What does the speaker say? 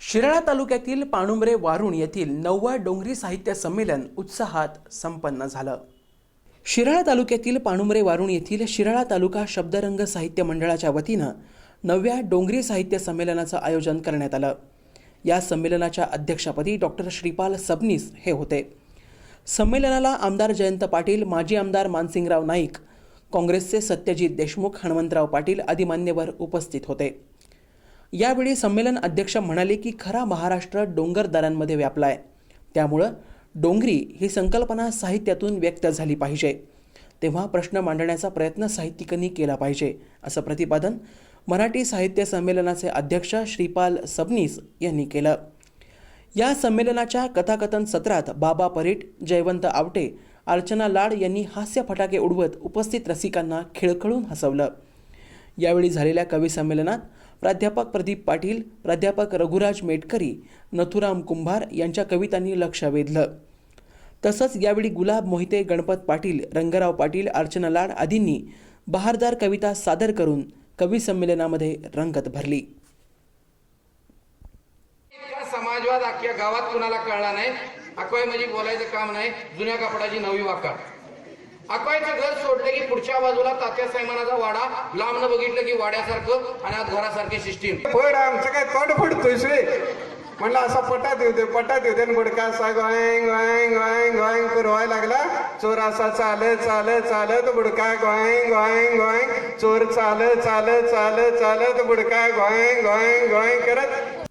शिराळा तालुक्यातील पाणुंबरे वारुण येथील नववा डोंगरी साहित्य संमेलन उत्साहात संपन्न झालं. शिराळा तालुक्यातील पाणुंबरे वारुण येथील शिराळा तालुका शब्दरंग साहित्य मंडळाच्या वतीनं नवव्या डोंगरी साहित्य संमेलनाचं आयोजन करण्यात आलं. या संमेलनाच्या अध्यक्षपदी डॉक्टर श्रीपाल सबनीस हे होते. संमेलनाला आमदार जयंत पाटील माजी आमदार मानसिंगराव नाईक काँग्रेसचे सत्यजित देशमुख हणमंतराव पाटील आदी मान्यवर उपस्थित होते. यावेळी संमेलन अध्यक्ष म्हणाले की खरा महाराष्ट्र डोंगरदारांमध्ये व्यापला आहे त्यामुळं डोंगरी ही संकल्पना साहित्यातून व्यक्त झाली पाहिजे. तेव्हा प्रश्न मांडण्याचा प्रयत्न साहित्यिकांनी केला पाहिजे असं प्रतिपादन मराठी साहित्य संमेलनाचे अध्यक्ष श्रीपाल सबनीस यांनी केलं. या संमेलनाच्या कथाकथन सत्रात बाबा परीट जयवंत आवटे अर्चना लाड यांनी हास्य फटाके उडवत उपस्थित रसिकांना खिळखळून हसवलं. यावेळी झालेल्या कवी संमेलनात प्राध्यापक प्रदीप पाटील प्राध्यापक रघुराज मेटकरी नथुराम कुंभार यांच्या कवितांनी लक्ष वेधलं. तसंच यावेळी गुलाब मोहिते गणपत पाटील रंगराव पाटील अर्चना लाड आदींनी बहारदार कविता सादर करून कवी संमेलनामध्ये रंगत भरली. समाजवाद अख्ख्या गावात कुणाला कळला नाही? अकवाय म्हणजे बोलायचं काम नाही. जुन्या कपडाची नवी वाका. अकवायचं घर सोडलं की पुढच्या बाजूला तात्या सैमानाचा वाडा लांबनं बघितलं की वाड्यासारखं आणि आज घरासारखी सिस्टीम. पड आमचं काय तोंड पडतोय शे म्हणलं असा पटा देऊ दे पटा देऊ दे. आणि गुडका असा गोँग गोँग गोँग गोँग करू लागला. चोर असा चालत चालत चालत बुडका गोँग गोँग गोँग चोर चालत चालत चालत चालत बुडका गोँग गोँग गोँग करत.